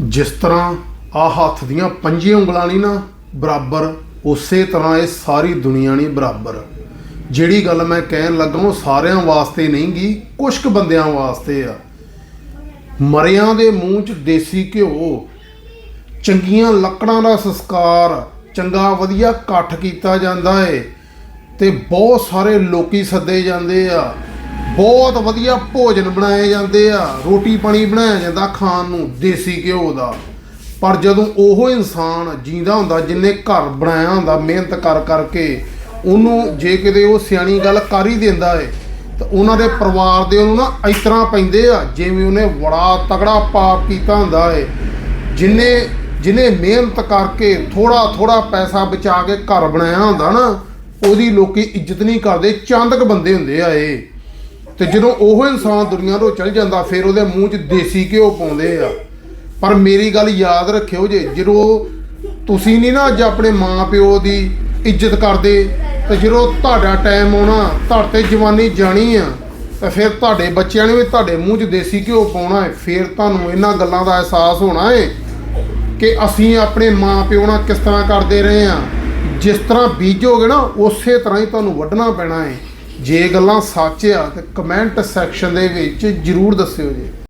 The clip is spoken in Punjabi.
ਜਿਸ ਤਰ੍ਹਾਂ ਆ ਹੱਥ ਦੀਆਂ ਪੰਜੇ ਉਂਗਲਾਂ ਨਹੀਂ ਨਾ, ਬਰਾਬਰ, ਉਸੇ ਤਰ੍ਹਾਂ ਇਹ ਸਾਰੀ ਦੁਨੀਆ ਨਹੀਂ ਬਰਾਬਰ। ਜਿਹੜੀ ਗੱਲ ਮੈਂ ਕਹਿਣ ਲੱਗਾ ਉਹ ਸਾਰਿਆਂ ਵਾਸਤੇ ਨਹੀਂ ਗੀ ਕੁਝ ਕੁ ਬੰਦਿਆਂ ਵਾਸਤੇ ਆ। ਮਰਿਆਂ ਦੇ ਮੂੰਹ 'ਚ ਦੇਸੀ ਘਿਓ, ਚੰਗੀਆਂ ਲੱਕੜਾਂ ਦਾ ਸੰਸਕਾਰ, ਚੰਗਾ ਵਧੀਆ ਇਕੱਠ ਕੀਤਾ ਜਾਂਦਾ ਏ, ਤੇ ਬਹੁਤ ਸਾਰੇ ਲੋਕੀ ਸੱਦੇ ਜਾਂਦੇ ਆ। ਬਹੁਤ ਵਧੀਆ ਭੋਜਨ ਬਣਾਏ ਜਾਂਦੇ ਆ। ਰੋਟੀ ਪਾਣੀ ਬਣਾਇਆ ਜਾਂਦਾ ਖਾਣ ਨੂੰ, ਦੇਸੀ ਘਿਓ ਦਾ। ਪਰ ਜਦੋਂ ਉਹ ਇਨਸਾਨ ਜਿੰਦਾ ਹੁੰਦਾ, ਜਿੰਨੇ ਘਰ ਬਣਾਇਆ ਹੁੰਦਾ, ਮਿਹਨਤ ਕਰ ਕਰਕੇ, ਉਹਨੂੰ ਜੇ ਕਿਤੇ ਉਹ ਸਿਆਣੀ ਗੱਲ ਕਰ ਹੀ ਦਿੰਦਾ ਏ, ਤਾਂ ਉਹਨਾਂ ਦੇ ਪਰਿਵਾਰ ਦੇ ਉਹਨੂੰ ਨਾ ਇਸ ਤਰ੍ਹਾਂ ਪੈਂਦੇ ਆ, ਜਿਵੇਂ ਉਹਨੇ ਬੜਾ ਤਗੜਾ ਪਾਪ ਕੀਤਾ ਹੁੰਦਾ ਏ। ਜਿਨੇ ਜਿਨੇ ਮਿਹਨਤ ਕਰਕੇ ਥੋੜਾ ਥੋੜਾ ਪੈਸਾ ਬਚਾ ਕੇ ਘਰ ਬਣਾਇਆ ਹੁੰਦਾ ਨਾ, ਉਹਦੀ ਲੋਕੀ ਇੱਜ਼ਤ ਨਹੀਂ ਕਰਦੇ, ਚੰਦਕ ਬੰਦੇ ਹੁੰਦੇ ਆ ਇਹ। ਤੇ ਜਦੋਂ ਉਹ ਇਨਸਾਨ ਦੁਨੀਆ ਤੋਂ ਚਲ ਜਾਂਦਾ, ਫਿਰ ਉਹਦੇ ਮੂੰਹ 'ਚ ਦੇਸੀ ਘਿਓ ਪਾਉਂਦੇ ਆ। ਪਰ ਮੇਰੀ ਗੱਲ ਯਾਦ ਰੱਖਿਓ ਜੇ, ਜਦੋਂ ਤੁਸੀਂ ਨਹੀਂ ਨਾ ਅੱਜ ਆਪਣੇ ਮਾਪਿਓ ਦੀ ਇੱਜ਼ਤ ਕਰਦੇ, ਤੇ ਜਦੋਂ ਤੁਹਾਡਾ ਟਾਈਮ ਆਉਣਾ, ਤੁਹਾਡੇ ਤੇ ਜਵਾਨੀ ਜਾਣੀ ਆ, ਤਾਂ ਫਿਰ ਤੁਹਾਡੇ ਬੱਚਿਆਂ ਨੇ ਵੀ ਤੁਹਾਡੇ ਮੂੰਹ 'ਚ ਦੇਸੀ ਘਿਓ ਪਾਉਣਾ ਹੈ ਫਿਰ ਤੁਹਾਨੂੰ ਇਹਨਾਂ ਗੱਲਾਂ ਦਾ ਅਹਿਸਾਸ ਹੋਣਾ ਹੈ ਕਿ ਅਸੀਂ ਆਪਣੇ ਮਾਪਿਓ ਨਾਲ ਕਿਸ ਤਰ੍ਹਾਂ ਕਰਦੇ ਰਹੇ ਆ। ਜਿਸ ਤਰ੍ਹਾਂ ਬੀਜੋਗੇ ਨਾ, ਉਸੇ ਤਰ੍ਹਾਂ ਹੀ ਤੁਹਾਨੂੰ ਵੱਢਣਾ ਪੈਣਾ ਹੈ ਜੇ ਗੱਲਾਂ ਸੱਚ ਆ ਤੇ ਕਮੈਂਟ ਸੈਕਸ਼ਨ ਦੇ ਵਿੱਚ ਜਰੂਰ ਦੱਸਿਓ ਜੀ।